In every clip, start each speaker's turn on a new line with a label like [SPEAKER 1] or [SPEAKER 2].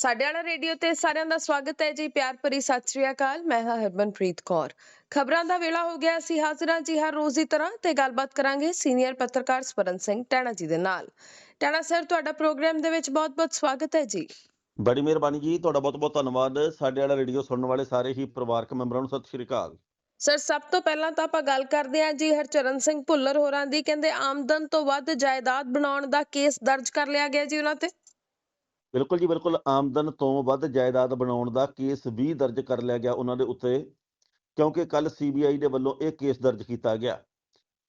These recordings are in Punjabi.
[SPEAKER 1] ਸਾਡੇ ਵਾਲਾ ਰੇਡੀਓ ਤੇ ਸਾਰਿਆਂ ਦਾ ਸਵਾਗਤ ਹੈ ਜੀ ਪਿਆਰ ਭਰੀ ਸਤਿ ਸ਼੍ਰੀ ਅਕਾਲ ਮੈਂ ਹਾਂ ਹਰਮਨਪ੍ਰੀਤ ਕੌਰ। ਖਬਰਾਂ ਦਾ ਵੇਲਾ ਹੋ ਗਿਆ ਅਸੀਂ ਹਾਜ਼ਰ ਹਾਂ ਜੀ ਹਰ ਰੋਜ਼ ਦੀ ਤਰ੍ਹਾਂ ਤੇ ਗੱਲਬਾਤ ਕਰਾਂਗੇ ਸੀਨੀਅਰ ਪੱਤਰਕਾਰ ਸਵਰਨ ਸਿੰਘ ਟੈਣਾ ਜੀ ਦੇ ਨਾਲ। ਟੈਣਾ ਸਰ ਤੁਹਾਡਾ ਪ੍ਰੋਗਰਾਮ ਦੇ ਵਿੱਚ ਬਹੁਤ-ਬਹੁਤ ਸਵਾਗਤ ਹੈ ਜੀ।
[SPEAKER 2] ਬੜੀ ਮਿਹਰਬਾਨੀ ਜੀ ਤੁਹਾਡਾ ਬਹੁਤ ਬਹੁਤ ਧੰਨਵਾਦ। ਸਾਡੇ ਵਾਲਾ ਰੇਡੀਓ ਸੁਣਨ ਵਾਲੇ ਸਾਰੇ ਹੀ ਪਰਿਵਾਰਕ ਮੈਂਬਰਾਂ ਨੂੰ ਸਤਿ ਸ਼੍ਰੀ ਅਕਾਲ।
[SPEAKER 1] ਸਰ ਸਭ ਤੋਂ ਪਹਿਲਾਂ ਤਾਂ ਆਪਾਂ ਗੱਲ ਕਰਦੇ ਹਾਂ ਜੀ ਹਰਚਰਨ ਸਿੰਘ ਭੁੱਲਰ ਹੋਰਾਂ ਦੀ ਕਹਿੰਦੇ ਆਮਦਨ ਤੋਂ ਵੱਧ ਜਾਇਦਾਦ ਬਣਾਉਣ ਦਾ ਕੇਸ ਦਰਜ ਕਰ ਲਿਆ ਗਿਆ ਜੀ ਉਹਨਾਂ ਤੇ।
[SPEAKER 2] ਬਿਲਕੁਲ ਜੀ, ਬਿਲਕੁਲ ਆਮਦਨ ਤੋਂ ਵੱਧ ਜਾਇਦਾਦ ਬਣਾਉਣ ਦਾ ਕੇਸ ਵੀ ਦਰਜ ਕਰ ਲਿਆ ਗਿਆ ਉਹਨਾਂ ਦੇ ਉੱਤੇ, ਕਿਉਂਕਿ ਕੱਲ ਸੀਬੀਆਈ ਦੇ ਵੱਲੋਂ ਇਹ ਕੇਸ ਦਰਜ ਕੀਤਾ ਗਿਆ।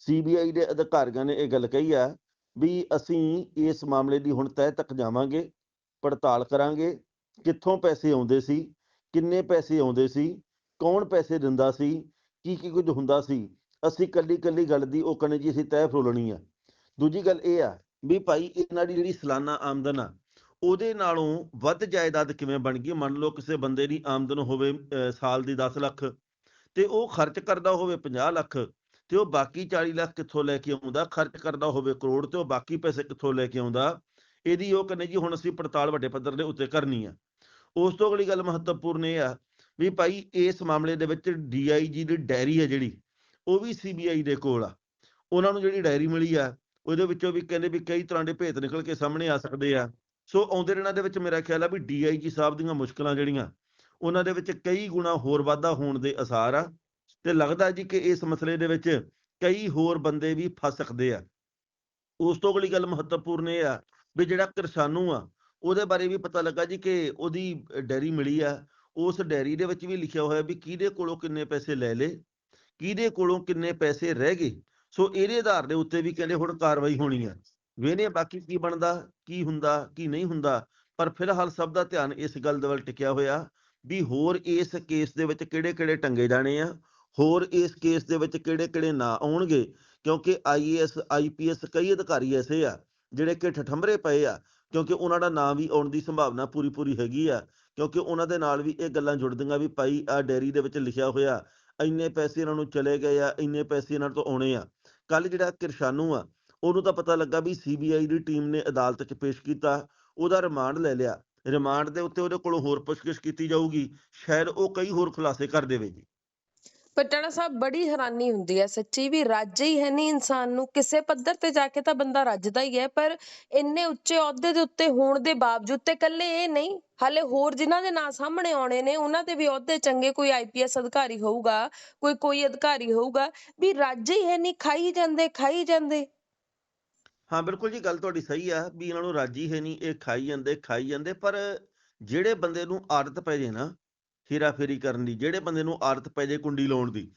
[SPEAKER 2] ਸੀਬੀਆਈ ਦੇ ਅਧਿਕਾਰੀਆਂ ਨੇ ਇਹ ਗੱਲ ਕਹੀ ਆ ਵੀ ਅਸੀਂ ਇਸ ਮਾਮਲੇ ਦੀ ਹੁਣ ਤਹਿ ਤੱਕ ਜਾਵਾਂਗੇ, ਪੜਤਾਲ ਕਰਾਂਗੇ, ਕਿੱਥੋਂ ਪੈਸੇ ਆਉਂਦੇ ਸੀ, ਕਿੰਨੇ ਪੈਸੇ ਆਉਂਦੇ ਸੀ, ਕੌਣ ਪੈਸੇ ਦਿੰਦਾ ਸੀ, ਕੀ ਕੀ ਕੁਝ ਹੁੰਦਾ ਸੀ, ਅਸੀਂ ਕੱਲੀ ਕੱਲੀ ਗੱਲ ਦੀ ਉਹ ਕਹਿੰਦੇ ਜੀ ਅਸੀਂ ਤਹਿ ਫਰੋਲਣੀ ਆ। ਦੂਜੀ ਗੱਲ ਇਹ ਆ ਵੀ ਭਾਈ ਇਹਨਾਂ ਦੀ ਜਿਹੜੀ ਸਾਲਾਨਾ ਆਮਦਨ ਆ ਉਹਦੇ ਨਾਲੋਂ ਵੱਧ ਜਾਇਦਾਦ ਕਿਵੇਂ ਬਣ ਗਈ? ਮੰਨ ਲਓ ਕਿਸੇ ਬੰਦੇ ਦੀ ਆਮਦਨ ਹੋਵੇ ਸਾਲ ਦੀ 10 ਲੱਖ ਤੇ ਉਹ ਖਰਚ ਕਰਦਾ ਹੋਵੇ 50 ਲੱਖ ਤੇ ਉਹ ਬਾਕੀ 40 ਲੱਖ ਕਿੱਥੋਂ ਲੈ ਕੇ ਆਉਂਦਾ? ਖਰਚ ਕਰਦਾ ਹੋਵੇ ਕਰੋੜ ਤੇ ਉਹ ਬਾਕੀ ਪੈਸੇ ਕਿੱਥੋਂ ਲੈ ਕੇ ਆਉਂਦਾ? ਇਹਦੀ ਉਹ ਕਹਿੰਦੇ ਜੀ ਹੁਣ ਅਸੀਂ ਪੜਤਾਲ ਵੱਡੇ ਪੱਧਰ ਦੇ ਉੱਤੇ ਕਰਨੀ ਆ। ਉਸ ਤੋਂ ਅਗਲੀ ਗੱਲ ਮਹੱਤਵਪੂਰਨ ਇਹ ਆ ਵੀ ਭਾਈ ਇਸ ਮਾਮਲੇ ਦੇ ਵਿੱਚ ਡੀਆਈਜੀ ਦੀ ਡਾਇਰੀ ਹੈ ਜਿਹੜੀ, ਉਹ ਵੀ ਸੀਬੀਆਈ ਦੇ ਕੋਲ ਆ। ਉਹਨਾਂ ਨੂੰ ਜਿਹੜੀ ਡਾਇਰੀ ਮਿਲੀ ਆ, ਉਹਦੇ ਵਿੱਚੋਂ ਵੀ ਕਹਿੰਦੇ ਵੀ ਕਈ ਤਰ੍ਹਾਂ ਦੇ ਭੇਤ ਨਿਕਲ ਕੇ ਸਾਹਮਣੇ ਆ ਸਕਦੇ ਆ। ਸੋ ਆਉਂਦੇ ਦਿਨਾਂ ਦੇ ਵਿੱਚ ਮੇਰਾ ਖਿਆਲ ਆ ਵੀ ਡੀਆਈਜੀ ਸਾਹਿਬ ਦੀਆਂ ਮੁਸ਼ਕਲਾਂ ਜਿਹੜੀਆਂ, ਉਹਨਾਂ ਦੇ ਵਿੱਚ ਕਈ ਗੁਣਾ ਹੋਰ ਵਾਧਾ ਹੋਣ ਦੇ ਅਸਾਰ ਆ ਤੇ ਲੱਗਦਾ ਜੀ ਕਿ ਇਸ ਮਸਲੇ ਦੇ ਵਿੱਚ ਕਈ ਹੋਰ ਬੰਦੇ ਵੀ ਫਸ ਸਕਦੇ ਆ। ਉਸ ਤੋਂ ਅਗਲੀ ਗੱਲ ਮਹੱਤਵਪੂਰਨ ਇਹ ਆ ਵੀ ਜਿਹੜਾ ਕਿਰਸਾਨੂ ਆ, ਉਹਦੇ ਬਾਰੇ ਵੀ ਪਤਾ ਲੱਗਾ ਜੀ ਕਿ ਉਹਦੀ ਡੈਰੀ ਮਿਲੀ ਆ, ਉਸ ਡੈਰੀ ਦੇ ਵਿੱਚ ਵੀ ਲਿਖਿਆ ਹੋਇਆ ਵੀ ਕਿਹਦੇ ਕੋਲੋਂ ਕਿੰਨੇ ਪੈਸੇ ਲੈ ਲਏ, ਕਿਹਦੇ ਕੋਲੋਂ ਕਿੰਨੇ ਪੈਸੇ ਰਹਿ ਗਏ, ਸੋ ਇਹਦੇ ਆਧਾਰ ਦੇ ਉੱਤੇ ਵੀ ਕਹਿੰਦੇ ਹੁਣ ਕਾਰਵਾਈ ਹੋਣੀ ਆ। ਵੇਨੇ ਬਾਕੀ ਕੀ ਬਣਦਾ, ਕੀ ਹੁੰਦਾ, ਕੀ ਨਹੀਂ ਹੁੰਦਾ, ਪਰ ਫਿਲਹਾਲ ਸਭ ਦਾ ਧਿਆਨ ਇਸ ਗੱਲ ਦੇ ਵੱਲ ਟਿਕਿਆ ਹੋਇਆ ਵੀ ਹੋਰ ਇਸ ਕੇਸ ਦੇ ਵਿੱਚ ਕਿਹੜੇ-ਕਿਹੜੇ ਟੰਗੇ ਜਾਣੇ ਆ, ਹੋਰ ਇਸ ਕੇਸ ਦੇ ਵਿੱਚ ਕਿਹੜੇ-ਕਿਹੜੇ ਨਾ ਆਉਣਗੇ, ਕਿਉਂਕਿ ਆਈਏਐਸ ਆਈਪੀਐਸ ਕਈ ਅਧਿਕਾਰੀ ਐਸੇ ਆ ਜਿਹੜੇ ਕਿ ਠਠੰਬਰੇ ਪਏ ਆ, ਕਿਉਂਕਿ ਉਹਨਾਂ ਦਾ ਨਾਂ ਵੀ ਆਉਣ ਦੀ ਸੰਭਾਵਨਾ ਪੂਰੀ-ਪੂਰੀ ਹੈਗੀ ਆ, ਕਿਉਂਕਿ ਉਹਨਾਂ ਦੇ ਨਾਲ ਵੀ ਇਹ ਗੱਲਾਂ ਜੁੜਦੀਆਂ ਵੀ ਭਾਈ ਆ ਡੈਰੀ ਦੇ ਵਿੱਚ ਲਿਖਿਆ ਹੋਇਆ, ਇੰਨੇ ਪੈਸੇ ਇਹਨਾਂ ਨੂੰ ਚਲੇ ਗਏ ਆ, ਇੰਨੇ ਪੈਸੇ ਇਹਨਾਂ ਤੋਂ ਆਉਣੇ ਆ। ਕੱਲ ਜਿਹੜਾ ਕਿਰਸ਼ਾਨੂ ਆ ਉਹਨੂੰ ਤਾਂ ਪਤਾ ਲੱਗਾ ਵੀ ਸੀਬੀਆਈ ਦੀ ਟੀਮ ਨੇ ਅਦਾਲਤ 'ਚ ਪੇਸ਼ ਕੀਤਾ, ਉਹਦਾ ਰਿਮਾਂਡ ਲੈ ਲਿਆ। ਰਿਮਾਂਡ ਦੇ ਉੱਤੇ ਉਹਦੇ ਕੋਲੋਂ ਹੋਰ ਪੁੱਛਗਿੱਛ ਕੀਤੀ ਜਾਊਗੀ, ਸ਼ਾਇਦ ਉਹ ਕਈ ਹੋਰ ਖੁਲਾਸੇ ਕਰ ਦੇਵੇ ਜੀ
[SPEAKER 1] ਪਟਣਾ ਸਾਹਿਬ ਬੜੀ ਹੈਰਾਨੀ ਹੁੰਦੀ ਹੈ ਸੱਚੀ ਵੀ ਰੱਜ ਹੀ ਹੈ ਨਹੀਂ ਇਨਸਾਨ ਨੂੰ। ਕਿਸੇ ਪੱਧਰ ਤੇ ਜਾ ਕੇ ਤਾਂ ਬੰਦਾ ਰੱਜਦਾ ਹੀ ਹੈ, ਪਰ ਇੰਨੇ ਉੱਚੇ ਅਹੁਦੇ ਦੇ ਉੱਤੇ ਹੋਣ ਦੇ ਬਾਵਜੂਦ ਤੇ ਇਕੱਲੇ ਇਹ ਨਹੀਂ, ਹਾਲੇ ਹੋਰ ਜਿਨ੍ਹਾਂ ਦੇ ਨਾਂ ਸਾਹਮਣੇ ਆਉਣੇ ਨੇ, ਉਹਨਾਂ ਦੇ ਵੀ ਅਹੁਦੇ ਚੰਗੇ ਕੋਈ ਆਈਪੀਐਸ ਅਧਿਕਾਰੀ ਹੋਊਗਾ, ਕੋਈ ਕੋਈ ਅਧਿਕਾਰੀ ਹੋਊਗਾ, ਵੀ ਰੱਜ ਹੀ ਹੈ ਨਹੀਂ ਖਾਈ ਜਾਂਦੇ ਖਾਈ ਜਾਂਦੇ।
[SPEAKER 2] ਹਾਂ, ਬਿਲਕੁਲ ਜੀ, ਗੱਲ ਤੁਹਾਡੀ ਸਹੀ ਆ ਵੀ ਇਹਨਾਂ ਨੂੰ ਰਾਜੀ ਹੈ ਨਹੀਂ, ਇਹ ਖਾਈ ਜਾਂਦੇ ਖਾਈ ਜਾਂਦੇ, ਪਰ ਜਿਹੜੇ ਬੰਦੇ ਨੂੰ ਆਦਤ ਪੈ ਜੇ ਨਾ ਹੇਰਾ ਫੇਰੀ ਕਰਨ ਦੀ, ਜਿਹੜੇ ਬੰਦੇ ਨੂੰ ਆਦਤ ਪੈ ਜੇ ਕੁੰਡੀ ਲਾਉਣ ਦੀ,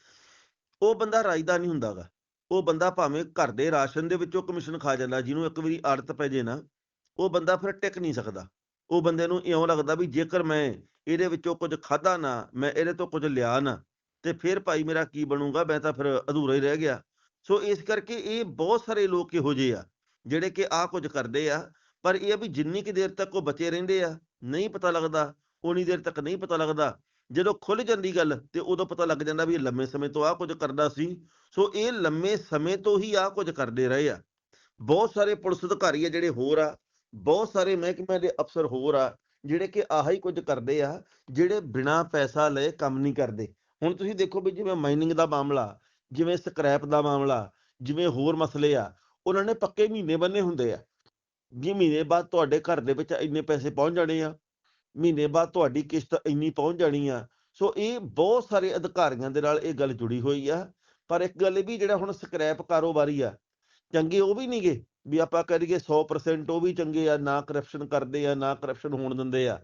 [SPEAKER 2] ਉਹ ਬੰਦਾ ਰਾਜਦਾ ਨਹੀਂ ਹੁੰਦਾਗਾ ਉਹ ਬੰਦਾ ਭਾਵੇਂ ਘਰ ਦੇ ਰਾਸ਼ਨ ਦੇ ਵਿੱਚੋਂ ਕਮਿਸ਼ਨ ਖਾ ਜਾਂਦਾ, ਜਿਹਨੂੰ ਇੱਕ ਵਾਰੀ ਆਦਤ ਪੈ ਜੇ ਨਾ, ਉਹ ਬੰਦਾ ਫਿਰ ਟਿਕ ਨਹੀਂ ਸਕਦਾ। ਉਹ ਬੰਦੇ ਨੂੰ ਇਉਂ ਲੱਗਦਾ ਵੀ ਜੇਕਰ ਮੈਂ ਇਹਦੇ ਵਿੱਚੋਂ ਕੁਝ ਖਾਦਾ ਨਾ, ਮੈਂ ਇਹਦੇ ਤੋਂ ਕੁਝ ਲਿਆ ਨਾ, ਤੇ ਫਿਰ ਭਾਈ ਮੇਰਾ ਕੀ ਬਣੂਗਾ, ਮੈਂ ਤਾਂ ਫਿਰ ਅਧੂਰਾ ਹੀ ਰਹਿ ਗਿਆ। ਸੋ ਇਸ ਕਰਕੇ ਇਹ ਬਹੁਤ ਸਾਰੇ ਲੋਕ ਇਹੋ ਜਿਹੇ ਆ ਜਿਹੜੇ ਕਿ ਆਹ ਕੁਝ ਕਰਦੇ ਆ, ਪਰ ਇਹ ਵੀ ਜਿੰਨੀ ਕਿ ਦੇਰ ਤੱਕ ਉਹ ਬਚੇ ਰਹਿੰਦੇ ਆ, ਨਹੀਂ ਪਤਾ ਲੱਗਦਾ ਉਨੀ ਦੇਰ ਤੱਕ ਨਹੀਂ ਪਤਾ ਲੱਗਦਾ। ਜਦੋਂ ਖੁੱਲ ਜਾਂਦੀ ਗੱਲ ਤੇ ਉਦੋਂ ਪਤਾ ਲੱਗ ਜਾਂਦਾ ਵੀ ਇਹ ਲੰਮੇ ਸਮੇਂ ਤੋਂ ਆਹ ਕੁਝ ਕਰਦਾ ਸੀ। ਸੋ ਇਹ ਲੰਮੇ ਸਮੇਂ ਤੋਂ ਹੀ ਆਹ ਕੁਝ ਕਰਦੇ ਰਹੇ ਆ। ਬਹੁਤ ਸਾਰੇ ਪੁਲਿਸ ਅਧਿਕਾਰੀ ਆ ਜਿਹੜੇ ਹੋਰ ਆ, ਬਹੁਤ ਸਾਰੇ ਮਹਿਕਮਿਆਂ ਦੇ ਅਫਸਰ ਹੋਰ ਆ, ਜਿਹੜੇ ਕਿ ਆਹ ਹੀ ਕੁਝ ਕਰਦੇ ਆ, ਜਿਹੜੇ ਬਿਨਾਂ ਪੈਸਾ ਲਏ ਕੰਮ ਨਹੀਂ ਕਰਦੇ। ਹੁਣ ਤੁਸੀਂ ਦੇਖੋ ਵੀ ਜਿਵੇਂ ਮਾਈਨਿੰਗ ਦਾ ਮਾਮਲਾ, ਜਿਵੇਂ ਸਕ੍ਰੈਪ ਦਾ ਮਾਮਲਾ, ਜਿਵੇਂ ਹੋਰ ਮਸਲੇ ਆ ਉਹਨਾਂ ਨੇ ਪੱਕੇ ਮਹੀਨੇ ਬੰਨੇ ਹੁੰਦੇ ਆ। ਵੀ ਮਹੀਨੇ ਬਾਅਦ ਤੁਹਾਡੇ ਘਰ ਦੇ ਵਿੱਚ ਇੰਨੇ ਪੈਸੇ ਪਹੁੰਚ ਜਾਣੇ ਆ। ਮਹੀਨੇ ਬਾਅਦ ਤੁਹਾਡੀ ਕਿਸ਼ਤ ਇੰਨੀ ਪਹੁੰਚ ਜਾਣੀ ਆ। ਸੋ ਇਹ ਬਹੁਤ ਸਾਰੇ ਅਧਿਕਾਰੀਆਂ ਦੇ ਨਾਲ ਇਹ ਗੱਲ ਜੁੜੀ ਹੋਈ ਆ। ਪਰ ਇੱਕ ਗੱਲ ਇਹ ਵੀ ਜਿਹੜਾ ਹੁਣ ਸਕ੍ਰੈਪ ਕਾਰੋਬਾਰੀ ਆ, ਚੰਗੇ ਉਹ ਵੀ ਨਹੀਂਗੇ। ਵੀ ਆਪਾਂ ਕਰੀਏ 100% ਉਹ ਵੀ ਚੰਗੇ ਆ, ਨਾ ਕਰਪਸ਼ਨ ਕਰਦੇ ਆ, ਨਾ ਕਰਪਸ਼ਨ ਹੋਣ ਦਿੰਦੇ ਆ।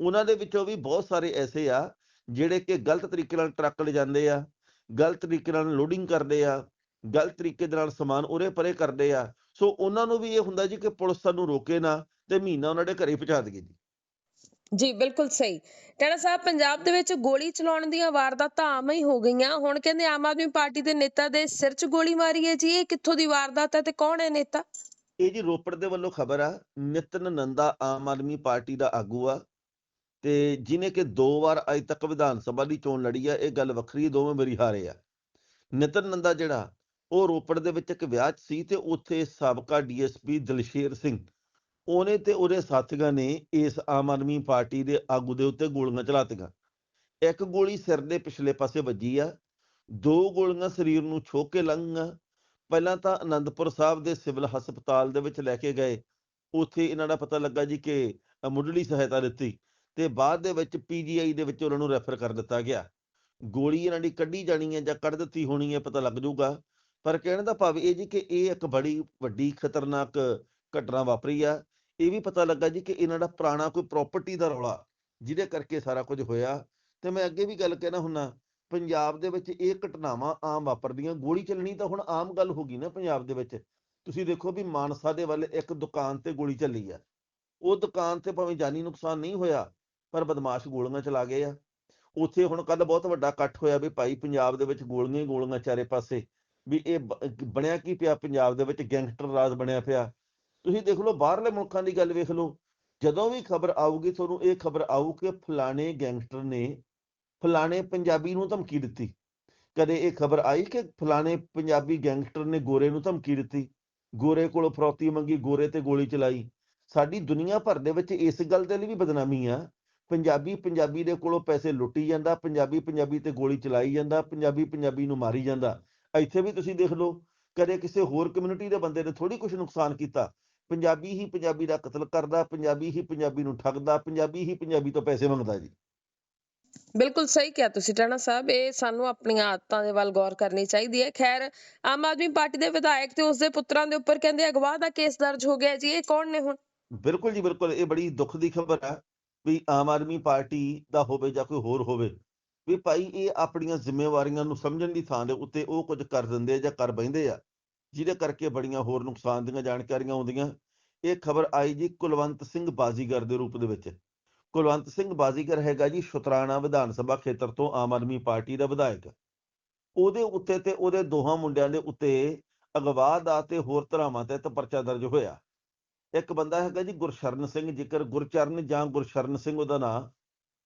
[SPEAKER 2] ਉਹਨਾਂ ਦੇ ਵਿੱਚੋਂ ਵੀ ਬਹੁਤ ਸਾਰੇ ਐਸੇ ਆ, ਜਿਹੜੇ ਕਿ ਗਲਤ ਤਰੀਕੇ ਨਾਲ ਟਰੱਕ ਲੈ ਜਾਂਦੇ ਆ, ਗਲਤ ਤਰੀਕੇ ਨਾਲ ਲੋਡਿੰਗ ਕਰਦੇ ਆ। ਗਲਤ ਤਰੀਕੇ ਦੇ ਨਾਲ ਸਮਾਨ ਉਰੇ ਪਰੇ ਕਰਦੇ ਆ। ਸੋ ਉਹਨਾਂ ਨੂੰ ਵੀ ਇਹ ਹੁੰਦਾ ਜੀ ਕਿ ਪੁਲਿਸ ਸਾਨੂੰ ਰੋਕੇ ਨਾ ਤੇ ਮਹੀਨਾ ਉਹਨਾਂ ਦੇ ਘਰੇ ਪਹੁੰਚਾ ਦੇਈਏ ਜੀ।
[SPEAKER 1] ਜੀ ਬਿਲਕੁਲ ਸਹੀ। ਟੈਣਾ ਸਾਹਿਬ ਪੰਜਾਬ ਦੇ ਵਿੱਚ ਗੋਲੀ ਚਲਾਉਣ ਦੀਆਂ ਵਾਰਦਾਤਾਂ ਆਮ ਹੀ ਹੋ ਗਈਆਂ। ਹੁਣ ਕਹਿੰਦੇ ਆਮ ਆਦਮੀ ਪਾਰਟੀ ਦੇ ਨੇਤਾ ਦੇ ਸਿਰ 'ਚ ਗੋਲੀ ਮਾਰੀ ਹੈ ਜੀ। ਇਹ ਕਿੱਥੋਂ ਦੀ ਵਾਰਦਾਤ ਹੈ ਤੇ ਕੌਣ ਹੈ ਨੇਤਾ?
[SPEAKER 2] ਇਹ ਜੀ ਰੋਪੜ ਦੇ ਵੱਲੋਂ ਖਬਰ ਆ। ਨਿਤਨ ਨੰਦਾ ਆਮ ਆਦਮੀ ਪਾਰਟੀ ਦਾ ਆਗੂ ਆ। ਤੇ ਜਿਨੇ ਕਿ ਦੋ ਵਾਰ ਅਜ ਤੱਕ ਵਿਧਾਨ ਸਭਾ ਦੀ ਚੋਣ ਲੜੀ ਆ ਇਹ ਗੱਲ ਵੱਖਰੀ ਦੋਵੇਂ ਵਾਰੀ ਹਾਰੇ ਆ। ਨਿਤਨ ਨੰਦਾ ਜਿਹੜਾ ਉਹ ਰੋਪੜ ਦੇ ਵਿੱਚ ਇੱਕ ਵਿਆਹ 'ਚ ਸੀ ਤੇ ਉੱਥੇ ਸਾਬਕਾ ਡੀਐਸਪੀ ਦਲਸ਼ੇਰ ਸਿੰਘ ਉਹਨੇ ਤੇ ਉਹਦੇ ਸਾਥੀਆਂ ਨੇ ਇਸ ਆਮ ਆਦਮੀ ਪਾਰਟੀ ਦੇ ਆਗੂ ਦੇ ਉੱਤੇ ਗੋਲੀਆਂ ਚਲਾਤੀਆਂ। ਇੱਕ ਗੋਲੀ ਸਿਰ ਦੇ ਪਿਛਲੇ ਪਾਸੇ ਵੱਜੀ ਆ, ਦੋ ਗੋਲੀਆਂ ਸਰੀਰ ਨੂੰ ਛੋਹ ਕੇ ਲੰਘੀਆਂ ਪਹਿਲਾਂ ਤਾਂ ਆਨੰਦਪੁਰ ਸਾਹਿਬ ਦੇ ਸਿਵਲ ਹਸਪਤਾਲ ਦੇ ਵਿੱਚ ਲੈ ਕੇ ਗਏ। ਉੱਥੇ ਇਹਨਾਂ ਦਾ ਪਤਾ ਲੱਗਾ ਜੀ ਕਿ ਮੁੱਢਲੀ ਸਹਾਇਤਾ ਦਿੱਤੀ ਤੇ ਬਾਅਦ ਦੇ ਵਿੱਚ ਪੀਜੀਆਈ ਦੇ ਵਿੱਚ ਉਹਨਾਂ ਨੂੰ ਰੈਫਰ ਕਰ ਦਿੱਤਾ ਗਿਆ। ਗੋਲੀ ਇਹਨਾਂ ਦੀ ਕੱਢੀ ਜਾਣੀ ਹੈ ਜਾਂ ਕੱਢ ਦਿੱਤੀ ਹੋਣੀ ਹੈ, ਪਤਾ ਲੱਗ ਜਾਊਗਾ। ਪਰ ਕਹਿਣ ਦਾ ਭਾਵ ਇਹ ਜੀ ਕਿ ਇਹ ਇੱਕ ਬੜੀ ਵੱਡੀ ਖਤਰਨਾਕ ਘਟਨਾ ਵਾਪਰੀ ਆ। ਇਹ ਵੀ ਪਤਾ ਲੱਗਾ ਜੀ ਕਿ ਇਹਨਾਂ ਦਾ ਪੁਰਾਣਾ ਕੋਈ ਪ੍ਰਾਪਰਟੀ ਦਾ ਰੌਲਾ, ਜਿਹਦੇ ਕਰਕੇ ਸਾਰਾ ਕੁਝ ਹੋਇਆ। ਤੇ ਮੈਂ ਅੱਗੇ ਵੀ ਗੱਲ ਕਹਿਣਾ ਹੁੰਨਾ ਪੰਜਾਬ ਦੇ ਵਿੱਚ ਇਹ ਘਟਨਾਵਾਂ ਆਮ ਵਾਪਰਦੀਆਂ। ਗੋਲੀ ਚੱਲਣੀ ਤਾਂ ਹੁਣ ਆਮ ਗੱਲ ਹੋ ਗਈ ਨਾ ਪੰਜਾਬ ਦੇ ਵਿੱਚ। ਤੁਸੀਂ ਦੇਖੋ ਵੀ ਮਾਨਸਾ ਦੇ ਵੱਲ ਇੱਕ ਦੁਕਾਨ ਤੇ ਗੋਲੀ ਚੱਲੀ ਆ। ਉਹ ਦੁਕਾਨ ਤੇ ਭਾਵੇਂ ਜਾਨੀ ਨੁਕਸਾਨ ਨਹੀਂ ਹੋਇਆ, ਪਰ ਬਦਮਾਸ਼ ਗੋਲੀਆਂ ਚਲਾ ਗਏ ਆ। ਉੱਥੇ ਹੁਣ ਕੱਲ ਬਹੁਤ ਵੱਡਾ ਇਕੱਠ ਹੋਇਆ ਵੀ ਭਾਈ, ਪੰਜਾਬ ਦੇ ਵਿੱਚ ਗੋਲੀਆਂ ਹੀ ਗੋਲੀਆਂ ਚਾਰੇ ਪਾਸੇ। ਵੀ ਇਹ ਬਣਿਆ ਕੀ ਪਿਆ ਪੰਜਾਬ ਦੇ ਵਿੱਚ? ਗੈਂਗਸਟਰ ਰਾਜ ਬਣਿਆ ਪਿਆ। ਤੁਸੀਂ ਦੇਖ ਲਓ, ਬਾਹਰਲੇ ਮੁਲਕਾਂ ਦੀ ਗੱਲ ਵੇਖ ਲਓ। ਜਦੋਂ ਵੀ ਖਬਰ ਆਊਗੀ, ਤੁਹਾਨੂੰ ਇਹ ਖਬਰ ਆਊ ਕਿ ਫਲਾਣੇ ਗੈਂਗਸਟਰ ਨੇ ਫਲਾਣੇ ਪੰਜਾਬੀ ਨੂੰ ਧਮਕੀ ਦਿੱਤੀ। ਕਦੇ ਇਹ ਖਬਰ ਆਈ ਕਿ ਫਲਾਣੇ ਪੰਜਾਬੀ ਗੈਂਗਸਟਰ ਨੇ ਗੋਰੇ ਨੂੰ ਧਮਕੀ ਦਿੱਤੀ? ਗੋਰੇ ਕੋਲੋਂ ਫਰੌਤੀ ਮੰਗੀ, ਗੋਰੇ ਤੇ ਗੋਲੀ ਚਲਾਈ। ਸਾਡੀ ਦੁਨੀਆ ਭਰ ਦੇ ਵਿੱਚ ਇਸ ਗੱਲ ਦੇ ਲਈ ਵੀ ਬਦਨਾਮੀ ਆ। ਪੰਜਾਬੀ ਪੰਜਾਬੀ ਦੇ ਕੋਲੋਂ ਪੈਸੇ ਲੁੱਟੀ ਜਾਂਦਾ, ਪੰਜਾਬੀ ਪੰਜਾਬੀ ਤੇ ਗੋਲੀ ਚਲਾਈ ਜਾਂਦਾ, ਪੰਜਾਬੀ ਪੰਜਾਬੀ ਨੂੰ ਮਾਰੀ ਜਾਂਦਾ। ਇੱਥੇ ਵੀ ਤੁਸੀਂ ਦੇਖ ਲਓ ਕਦੇ ਕਿਸੇ ਹੋਰ ਕਮਿਊਨਿਟੀ ਦੇ ਬੰਦੇ ਨੇ ਥੋੜੀ ਕੁਝ ਨੁਕਸਾਨ ਕੀਤਾ। ਪੰਜਾਬੀ ਹੀ ਪੰਜਾਬੀ ਦਾ ਕਤਲ ਕਰਦਾ ਪੰਜਾਬੀ ਹੀ ਪੰਜਾਬੀ ਨੂੰ ਠੱਗਦਾ ਪੰਜਾਬੀ ਹੀ ਪੰਜਾਬੀ ਤੋਂ ਪੈਸੇ ਮੰਗਦਾ ਜੀ।
[SPEAKER 1] ਬਿਲਕੁਲ ਸਹੀ ਕਿਹਾ ਤੁਸੀਂ ਟਾਣਾ ਸਾਹਿਬ ਇਹ ਸਾਨੂੰ ਆਪਣੀਆਂ ਆਦਤਾਂ ਦੇ ਵੱਲ ਗੌਰ ਕਰਨੀ ਚਾਹੀਦੀ ਹੈ। ਖੈਰ ਆਮ ਆਦਮੀ ਪਾਰਟੀ ਦੇ ਵਿਧਾਇਕ ਤੇ ਉਸਦੇ ਪੁੱਤਰਾਂ ਦੇ ਉੱਪਰ ਕਹਿੰਦੇ ਅਗਵਾ ਦਾ ਕੇਸ ਦਰਜ ਹੋ ਗਿਆ ਜੀ ਇਹ ਕੌਣ ਨੇ ਹੁਣ?
[SPEAKER 2] ਬਿਲਕੁਲ ਜੀ ਬਿਲਕੁਲ ਇਹ ਬੜੀ ਦੁੱਖ ਦੀ ਖਬਰ ਹੈ ਵੀ ਆਮ ਆਦਮੀ ਪਾਰਟੀ ਦਾ ਹੋਵੇ ਜਾਂ ਕੋਈ ਹੋਰ ਹੋਵੇ ਵੀ ਭਾਈ ਇਹ ਆਪਣੀਆਂ ਜ਼ਿੰਮੇਵਾਰੀਆਂ ਨੂੰ ਸਮਝਣ ਦੀ ਥਾਂ ਦੇ ਉੱਤੇ ਉਹ ਕੁਝ ਕਰ ਦਿੰਦੇ ਆ ਜਾਂ ਕਰ ਬੈਂਦੇ ਆ, ਜਿਹਦੇ ਕਰਕੇ ਬੜੀਆਂ ਹੋਰ ਨੁਕਸਾਨ ਦੀਆਂ ਜਾਣਕਾਰੀਆਂ ਆਉਂਦੀਆਂ। ਇਹ ਖਬਰ ਆਈ ਜੀ ਕੁਲਵੰਤ ਸਿੰਘ ਬਾਜ਼ੀਗਰ ਦੇ ਰੂਪ ਦੇ ਵਿੱਚ। ਕੁਲਵੰਤ ਸਿੰਘ ਬਾਜ਼ੀਗਰ ਹੈਗਾ ਜੀ ਸ਼ੁਤਰਾਣਾ ਵਿਧਾਨ ਸਭਾ ਖੇਤਰ ਤੋਂ ਆਮ ਆਦਮੀ ਪਾਰਟੀ ਦਾ ਵਿਧਾਇਕ। ਉਹਦੇ ਉੱਤੇ ਤੇ ਉਹਦੇ ਦੋਹਾਂ ਮੁੰਡਿਆਂ ਦੇ ਉੱਤੇ ਅਗਵਾ ਦਾ ਤੇ ਹੋਰ ਧਰਾਵਾਂ ਤਹਿਤ ਪਰਚਾ ਦਰਜ ਹੋਇਆ। ਇੱਕ ਬੰਦਾ ਹੈਗਾ ਜੀ ਗੁਰਸ਼ਰਨ ਸਿੰਘ, ਜ਼ਿਕਰ ਗੁਰਚਰਨ ਜਾਂ ਗੁਰਸ਼ਰਨ ਸਿੰਘ ਉਹਦਾ ਨਾਂ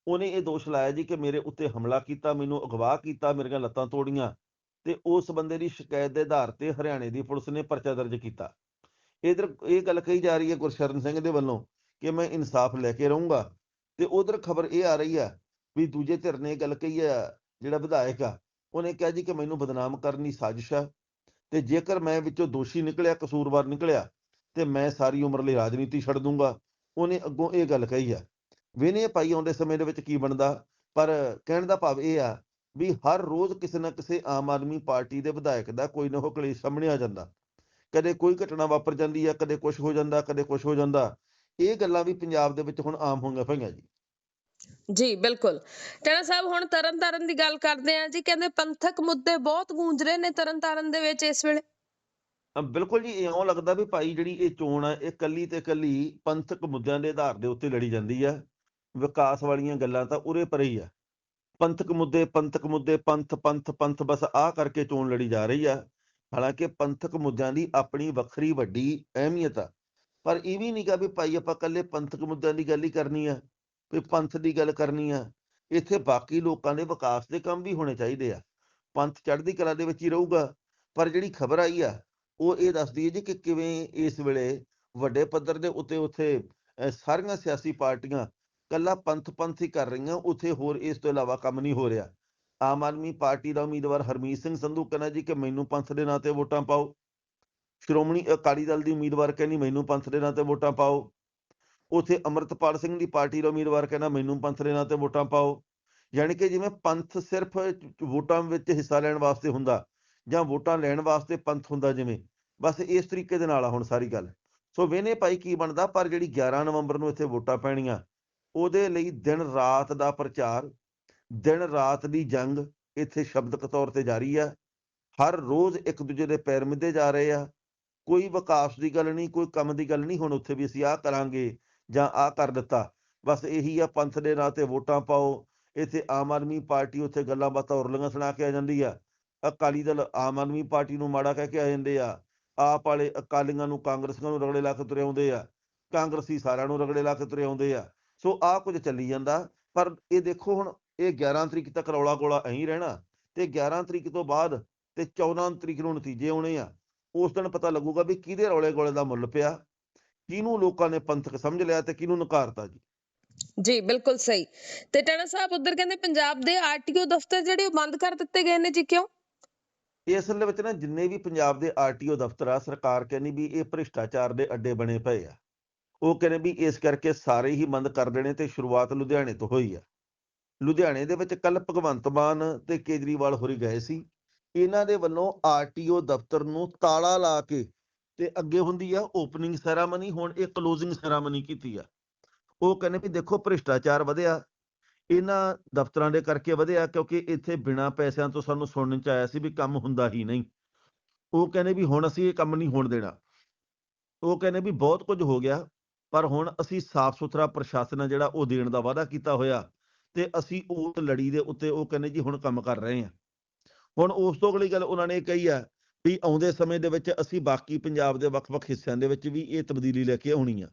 [SPEAKER 2] ਉਹਨੇ ਇਹ ਦੋਸ਼ ਲਾਇਆ ਜੀ ਕਿ ਮੇਰੇ ਉੱਤੇ ਹਮਲਾ ਕੀਤਾ, ਮੈਨੂੰ ਅਗਵਾ ਕੀਤਾ, ਮੇਰੀਆਂ ਲੱਤਾਂ ਤੋੜੀਆਂ ਤੇ ਉਸ ਬੰਦੇ ਦੀ ਸ਼ਿਕਾਇਤ ਦੇ ਆਧਾਰ ਤੇ ਹਰਿਆਣੇ ਦੀ ਪੁਲਿਸ ਨੇ ਪਰਚਾ ਦਰਜ ਕੀਤਾ। ਇਧਰ ਇਹ ਗੱਲ ਕਹੀ ਜਾ ਰਹੀ ਹੈ ਗੁਰਸ਼ਰਨ ਸਿੰਘ ਦੇ ਵੱਲੋਂ ਕਿ ਮੈਂ ਇਨਸਾਫ ਲੈ ਕੇ ਰਹੂੰਗਾ ਤੇ ਉਧਰ ਖਬਰ ਇਹ ਆ ਰਹੀ ਆ ਵੀ ਦੂਜੇ ਧਿਰ ਨੇ ਇਹ ਗੱਲ ਕਹੀ ਆ, ਜਿਹੜਾ ਵਿਧਾਇਕ ਆ, ਉਹਨੇ ਕਿਹਾ ਜੀ ਕਿ ਮੈਨੂੰ ਬਦਨਾਮ ਕਰਨ ਦੀ ਸਾਜ਼ਿਸ਼ ਆ ਤੇ ਜੇਕਰ ਮੈਂ ਵਿੱਚੋਂ ਦੋਸ਼ੀ ਨਿਕਲਿਆ, ਕਸੂਰਵਾਰ ਨਿਕਲਿਆ ਤੇ ਮੈਂ ਸਾਰੀ ਉਮਰ ਲਈ ਰਾਜਨੀਤੀ ਛੱਡ ਦੂੰਗਾ, ਉਹਨੇ ਅੱਗੋਂ ਇਹ ਗੱਲ ਕਹੀ ਆ। ਵੇਨੇ ਪਾਈ ਆਉਂਦੇ ਸਮੇਂ ਦੇ ਵਿੱਚ ਕੀ ਬਣਦਾ? ਪਰ ਕਹਿਣ ਦਾ ਭਾਵ ਇਹ ਆ ਵੀ ਹਰ ਰੋਜ਼ ਕਿਸੇ ਨਾ ਕਿਸੇ ਆਮ ਆਦਮੀ ਪਾਰਟੀ ਦੇ ਵਿਧਾਇਕ ਦਾ ਕੋਈ ਨਾ ਕੋਈ ਕਲੇਸ਼ ਸਾਹਮਣੇ ਆ ਜਾਂਦਾ। ਕਦੇ ਕੋਈ ਘਟਨਾ ਵਾਪਰ ਜਾਂਦੀ ਆ ਕਦੇ ਕੁਝ ਹੋ ਜਾਂਦਾ ਕਦੇ ਕੁਝ ਹੋ ਜਾਂਦਾ। ਇਹ ਗੱਲਾਂ ਵੀ ਪੰਜਾਬ ਦੇ ਵਿੱਚ ਹੁਣ ਆਮ ਹੋਈਆਂ ਪਈਆਂ ਜੀ।
[SPEAKER 1] ਜੀ ਬਿਲਕੁਲ। ਟਾਣਾ ਸਾਹਿਬ ਹੁਣ ਤਰਨਤਾਰਨ ਦੀ ਗੱਲ ਕਰਦੇ ਆਂ ਜੀ। ਕਹਿੰਦੇ ਪੰਥਕ ਮੁੱਦੇ ਬਹੁਤ ਗੂੰਜ ਰਹੇ ਨੇ ਤਰਨਤਾਰਨ ਦੇ ਵਿੱਚ ਇਸ ਵੇਲੇ।
[SPEAKER 2] ਬਿਲਕੁਲ ਜੀ ਇਉਂ ਲੱਗਦਾ ਵੀ ਭਾਈ ਜਿਹੜੀ ਇਹ ਚੋਣ ਆ ਇਹ ਕੱਲੀ ਤੇ ਕੱਲੀ ਪੰਥਕ ਮੁੱਦਿਆਂ ਦੇ ਆਧਾਰ ਦੇ ਉੱਤੇ ਲੜੀ ਜਾਂਦੀ ਆ। ਵਿਕਾਸ ਵਾਲੀਆਂ ਗੱਲਾਂ ਤਾਂ ਉਰੇ ਪਰੇ ਹੀ ਆ। ਪੰਥਕ ਮੁੱਦੇ ਪੰਥਕ ਮੁੱਦੇ, ਪੰਥ ਪੰਥ ਪੰਥ ਬਸ ਆਹ ਕਰਕੇ ਚੋਣ ਲੜੀ ਜਾ ਰਹੀ ਆ। ਹਾਲਾਂਕਿ ਪੰਥਕ ਮੁੱਦਿਆਂ ਦੀ ਆਪਣੀ ਵੱਖਰੀ ਵੱਡੀ ਅਹਿਮੀਅਤ ਆ। ਪਰ ਇਹ ਵੀ ਨਹੀਂ ਨਹੀਂਗਾ ਵੀ ਭਾਈ ਆਪਾਂ ਕੱਲੇ ਪੰਥਕ ਮੁੱਦਿਆਂ ਦੀ ਗੱਲ ਹੀ ਕਰਨੀ ਆ, ਵੀ ਪੰਥ ਦੀ ਗੱਲ ਕਰਨੀ ਆ। ਇੱਥੇ ਬਾਕੀ ਲੋਕਾਂ ਦੇ ਵਿਕਾਸ ਦੇ ਕੰਮ ਵੀ ਹੋਣੇ ਚਾਹੀਦੇ ਆ। ਪੰਥ ਚੜ੍ਹਦੀ ਕਲਾ ਦੇ ਵਿੱਚ ਹੀ ਰਹੂਗਾ। ਪਰ ਜਿਹੜੀ ਖਬਰ ਆਈ ਆ, ਉਹ ਇਹ ਦੱਸਦੀ ਹੈ ਜੀ ਕਿ ਕਿਵੇਂ ਇਸ ਵੇਲੇ ਵੱਡੇ ਪੱਧਰ ਦੇ ਉੱਤੇ ਉੱਥੇ ਸਾਰੀਆਂ ਸਿਆਸੀ ਪਾਰਟੀਆਂ ਕੱਲਾ ਪੰਥ ਪੰਥ ਹੀ ਕਰ ਰਹੀਆਂ, ਉੱਥੇ ਹੋਰ ਇਸ ਤੋਂ ਇਲਾਵਾ ਕੰਮ ਨਹੀਂ ਹੋ ਰਿਹਾ। ਆਮ ਆਦਮੀ ਪਾਰਟੀ ਦਾ ਉਮੀਦਵਾਰ ਹਰਮੀਤ ਸਿੰਘ ਸੰਧੂ ਕਹਿੰਦਾ ਜੀ ਕਿ ਮੈਨੂੰ ਪੰਥ ਦੇ ਨਾਂ ਤੇ ਵੋਟਾਂ ਪਾਓ। ਸ਼੍ਰੋਮਣੀ ਅਕਾਲੀ ਦਲ ਦੀ ਉਮੀਦਵਾਰ ਕਹਿੰਦੀ ਮੈਨੂੰ ਪੰਥ ਦੇ ਨਾਂ ਤੇ ਵੋਟਾਂ ਪਾਓ। ਉਥੇ ਅਮਰਤਪਾਲ ਸਿੰਘ ਦੀ ਪਾਰਟੀ ਦਾ ਉਮੀਦਵਾਰ ਕਹਿੰਦਾ ਮੈਨੂੰ ਪੰਥ ਦੇ ਨਾਂ ਤੇ ਵੋਟਾਂ ਪਾਓ। ਯਾਨੀ ਕਿ ਜਿਵੇਂ ਪੰਥ ਸਿਰਫ ਵੋਟਾਂ ਵਿੱਚ ਹਿੱਸਾ ਲੈਣ ਵਾਸਤੇ ਹੁੰਦਾ, ਜਾਂ ਵੋਟਾਂ ਲੈਣ ਵਾਸਤੇ ਪੰਥ ਹੁੰਦਾ ਜਿਵੇਂ, ਬਸ ਇਸ ਤਰੀਕੇ ਦੇ ਨਾਲ ਆ ਹੁਣ ਸਾਰੀ ਗੱਲ। ਸੋ ਵੇਨੇ ਭਾਈ ਕੀ ਬਣਦਾ, ਪਰ ਜਿਹੜੀ 11 ਨਵੰਬਰ ਨੂੰ ਇੱਥੇ ਵੋਟਾਂ ਪੈਣੀਆਂ ਉਹਦੇ ਲਈ ਦਿਨ ਰਾਤ ਦਾ ਪ੍ਰਚਾਰ, ਦਿਨ ਰਾਤ ਦੀ ਜੰਗ ਇੱਥੇ ਸ਼ਬਦਕ ਤੌਰ ਤੇ ਜਾਰੀ ਆ। ਹਰ ਰੋਜ਼ ਇੱਕ ਦੂਜੇ ਦੇ ਪੈਰ ਮਿੱਧੇ ਜਾ ਰਹੇ ਆ। ਕੋਈ ਵਿਕਾਸ ਦੀ ਗੱਲ ਨਹੀਂ, ਕੋਈ ਕੰਮ ਦੀ ਗੱਲ ਨਹੀਂ, ਹੁਣ ਉੱਥੇ ਵੀ ਅਸੀਂ ਆਹ ਕਰਾਂਗੇ ਜਾਂ ਆਹ ਕਰ ਦਿੱਤਾ। ਬਸ ਇਹੀ ਆ, ਪੰਥ ਦੇ ਨਾਂ ਤੇ ਵੋਟਾਂ ਪਾਓ। ਇੱਥੇ ਆਮ ਆਦਮੀ ਪਾਰਟੀ ਉੱਥੇ ਗੱਲਾਂ ਬਾਤਾਂ ਉਰਲੀਆਂ ਸੁਣਾ ਕੇ ਆ ਜਾਂਦੀ ਆ। ਅਕਾਲੀ ਦਲ ਆਮ ਆਦਮੀ ਪਾਰਟੀ ਨੂੰ ਮਾੜਾ ਕਹਿ ਕੇ ਆ ਜਾਂਦੇ ਆ। ਆਪ ਵਾਲੇ ਅਕਾਲੀਆਂ ਨੂੰ ਕਾਂਗਰਸੀਆਂ ਨੂੰ ਰਗੜੇ ਲਾ ਕੇ ਤੁਰੇ ਆਉਂਦੇ ਆ। ਕਾਂਗਰਸੀ ਸਾਰਿਆਂ ਨੂੰ ਰਗੜੇ ਲਾ ਕੇ ਤੁਰੇ ਆਉਂਦੇ ਆ। ਸੋ ਆਹ ਕੁਝ ਚੱਲੀ ਜਾਂਦਾ। ਪਰ ਇਹ ਦੇਖੋ ਹੁਣ ਇਹ 11 ਤਰੀਕ ਤੱਕ ਰੌਲਾ ਗੋਲਾ ਐਂ ਹੀ ਰਹਿਣਾ ਤੇ 11 ਤਰੀਕ ਤੋਂ ਬਾਅਦ ਤੇ 14 ਤਰੀਕ ਨੂੰ ਨਤੀਜੇ ਆਉਣੇ ਆ। ਉਸ ਦਿਨ ਪਤਾ ਲੱਗੂਗਾ ਵੀ ਕਿਹਦੇ ਰੌਲੇ ਗੋਲੇ ਦਾ ਮੁੱਲ ਪਿਆ ਕਿਹਨੂੰ ਲੋਕਾਂ ਨੇ ਪੰਥਕ ਸਮਝ ਲਿਆ ਤੇ ਕਿਹਨੂੰ ਨਕਾਰਤਾ ਜੀ।
[SPEAKER 1] ਜੀ ਬਿਲਕੁਲ ਸਹੀ। ਤੇ ਟਾਣਾ ਸਾਹਿਬ ਉਧਰ ਕਹਿੰਦੇ ਪੰਜਾਬ ਦੇ ਆਰਟੀਓ ਦਫ਼ਤਰ ਜਿਹੜੇ ਬੰਦ ਕਰ ਦਿੱਤੇ ਗਏ ਨੇ ਜੀ ਕਿਉਂ?
[SPEAKER 2] ਇਹ ਅਸਲ ਵਿੱਚ ਨਾ ਜਿੰਨੇ ਵੀ ਪੰਜਾਬ ਦੇ ਆਰਟੀਓ ਦਫ਼ਤਰ ਆ ਸਰਕਾਰ ਕਹਿੰਦੀ ਵੀ ਇਹ ਭ੍ਰਿਸ਼ਟਾਚਾਰ ਦੇ ਅੱਡੇ ਬਣੇ ਪਏ ਆ। ਉਹ ਕਹਿੰਦੇ ਵੀ ਇਸ ਕਰਕੇ ਸਾਰੇ ਹੀ ਬੰਦ ਕਰ ਦੇਣੇ ਤੇ ਸ਼ੁਰੂਆਤ ਲੁਧਿਆਣੇ ਤੋਂ ਹੋਈ ਆ। ਲੁਧਿਆਣੇ ਦੇ ਵਿੱਚ ਕੱਲ ਭਗਵੰਤ ਮਾਨ ਤੇ ਕੇਜਰੀਵਾਲ ਹੋਰੀ ਗਏ ਸੀ। ਇਹਨਾਂ ਦੇ ਵੱਲੋਂ ਆਰਟੀਓ ਦਫ਼ਤਰ ਨੂੰ ਤਾਲਾ ਲਾ ਕੇ ਤੇ ਅੱਗੇ ਹੁੰਦੀ ਆ ਓਪਨਿੰਗ ਸੈਰਾਮਨੀ, ਹੁਣ ਇਹ ਕਲੋਜ਼ਿੰਗ ਸੈਰਾਮਨੀ ਕੀਤੀ ਆ। ਉਹ ਕਹਿੰਦੇ ਵੀ ਦੇਖੋ ਭ੍ਰਿਸ਼ਟਾਚਾਰ ਵਧਿਆ, ਇਹਨਾਂ ਦਫ਼ਤਰਾਂ ਦੇ ਕਰਕੇ ਵਧਿਆ ਕਿਉਂਕਿ ਇੱਥੇ ਬਿਨਾਂ ਪੈਸਿਆਂ ਤੋਂ ਸਾਨੂੰ ਸੁਣਨ ਚ ਆਇਆ ਸੀ ਵੀ ਕੰਮ ਹੁੰਦਾ ਹੀ ਨਹੀਂ। ਉਹ ਕਹਿੰਦੇ ਵੀ ਹੁਣ ਅਸੀਂ ਇਹ ਕੰਮ ਨਹੀਂ ਹੋਣ ਦੇਣਾ। ਉਹ ਕਹਿੰਦੇ ਵੀ ਬਹੁਤ ਕੁਝ ਹੋ ਗਿਆ। ਪਰ ਹੁਣ ਅਸੀਂ ਸਾਫ਼ ਸੁਥਰਾ ਪ੍ਰਸ਼ਾਸਨ ਆ ਜਿਹੜਾ ਉਹ ਦੇਣ ਦਾ ਵਾਅਦਾ ਕੀਤਾ ਹੋਇਆ ਤੇ ਅਸੀਂ ਉਸ ਲੜੀ ਦੇ ਉੱਤੇ ਉਹ ਕਹਿੰਦੇ ਜੀ ਹੁਣ ਕੰਮ ਕਰ ਰਹੇ ਹਾਂ। ਹੁਣ ਉਸ ਤੋਂ ਅਗਲੀ ਗੱਲ ਉਹਨਾਂ ਨੇ ਇਹ ਕਹੀ ਆ ਵੀ ਆਉਂਦੇ ਸਮੇਂ ਦੇ ਵਿੱਚ ਅਸੀਂ ਬਾਕੀ ਪੰਜਾਬ ਦੇ ਵੱਖ-ਵੱਖ ਹਿੱਸਿਆਂ ਦੇ ਵਿੱਚ ਵੀ ਇਹ ਤਬਦੀਲੀ ਲੈ ਕੇ ਆਉਣੀ ਆ।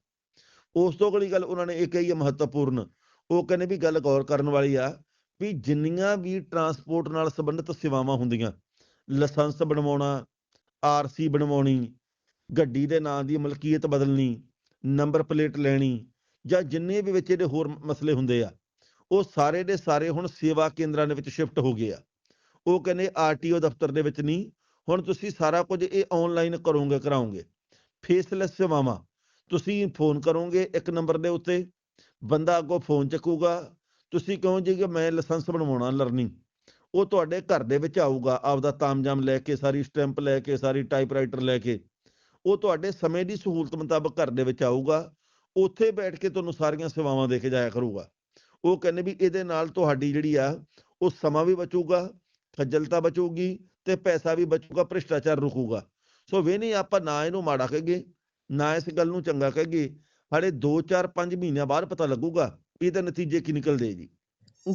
[SPEAKER 2] ਉਸ ਤੋਂ ਅਗਲੀ ਗੱਲ ਉਹਨਾਂ ਨੇ ਇਹ ਕਹੀ ਆ ਮਹੱਤਵਪੂਰਨ, ਉਹ ਕਹਿੰਦੇ ਵੀ ਗੱਲ ਗੌਰ ਕਰਨ ਵਾਲੀ ਆ ਵੀ ਜਿੰਨੀਆਂ ਵੀ ਟਰਾਂਸਪੋਰਟ ਨਾਲ ਸੰਬੰਧਿਤ ਸੇਵਾਵਾਂ ਹੁੰਦੀਆਂ, ਲਾਇਸੈਂਸ ਬਣਵਾਉਣਾ ਆਰਸੀ ਬਣਵਾਉਣੀ, ਗੱਡੀ ਦੇ ਨਾਂ ਦੀ ਮਲਕੀਅਤ ਬਦਲਣੀ ਨੰਬਰ ਪਲੇਟ ਲੈਣੀ ਜਾਂ ਜਿੰਨੇ ਵੀ ਵਿੱਚ ਇਹਦੇ ਹੋਰ ਮਸਲੇ ਹੁੰਦੇ ਆ, ਉਹ ਸਾਰੇ ਦੇ ਸਾਰੇ ਹੁਣ ਸੇਵਾ ਕੇਂਦਰਾਂ ਦੇ ਵਿੱਚ ਸ਼ਿਫਟ ਹੋ ਗਏ ਆ। ਉਹ ਕਹਿੰਦੇ ਆਰਟੀਓ ਦਫ਼ਤਰ ਦੇ ਵਿੱਚ ਨਹੀਂ, ਹੁਣ ਤੁਸੀਂ ਸਾਰਾ ਕੁਝ ਇਹ ਆਨਲਾਈਨ ਕਰੋਗੇ ਕਰਾਉਂਗੇ ਫੇਸਲੈਸ ਸੇਵਾਵਾਂ, ਤੁਸੀਂ ਫੋਨ ਕਰੋਗੇ ਇੱਕ ਨੰਬਰ ਦੇ ਉੱਤੇ, ਬੰਦਾ ਅੱਗੋਂ ਫੋਨ ਚੱਕੂਗਾ, ਤੁਸੀਂ ਕਹੋ ਜੀ ਕਿ ਮੈਂ ਲਾਇਸੈਂਸ ਬਣਵਾਉਣਾ ਲਰਨਿੰਗ ਉਹ ਤੁਹਾਡੇ ਘਰ ਦੇ ਵਿੱਚ ਆਊਗਾ, ਆਪਦਾ ਤਾਮਜਾਮ ਲੈ ਕੇ, ਸਾਰੀ ਸਟੈਂਪ ਲੈ ਕੇ, ਸਾਰੀ ਟਾਈਪਰਾਈਟਰ ਲੈ ਕੇ। ਉਹ ਤੁਹਾਡੇ ਸਮੇਂ ਦੀ ਸਹੂਲਤ ਮੁਤਾਬਕ ਘਰ ਦੇ ਵਿੱਚ ਆਊਗਾ, ਉੱਥੇ ਬੈਠ ਕੇ ਤੁਹਾਨੂੰ ਸਾਰੀਆਂ ਸੇਵਾਵਾਂ ਦੇ ਕੇ ਜਾਇਆ ਕਰੂਗਾ। ਉਹ ਕਹਿੰਦੇ ਵੀ ਇਹਦੇ ਨਾਲ ਤੁਹਾਡੀ ਜਿਹੜੀ ਆ, ਉਹ ਸਮਾਂ ਵੀ ਬਚੂਗਾ, ਖੱਜਲਤਾ ਬਚੂਗੀ ਤੇ ਪੈਸਾ ਵੀ ਬਚੂਗਾ, ਭ੍ਰਿਸ਼ਟਾਚਾਰ ਰੁਕੂਗਾ। ਸੋ ਵੇ ਨਹੀਂ ਆਪਾਂ ਨਾ ਇਹਨੂੰ ਮਾੜਾ ਕਹੀਏ, ਨਾ ਇਸ ਗੱਲ ਨੂੰ ਚੰਗਾ ਕਹੀਏ, ਹਾਲੇ 2 4 5 ਮਹੀਨਿਆਂ ਬਾਅਦ ਪਤਾ ਲੱਗੂਗਾ ਵੀ ਇਹਦੇ ਨਤੀਜੇ ਕੀ ਨਿਕਲਦੇ ਜੀ।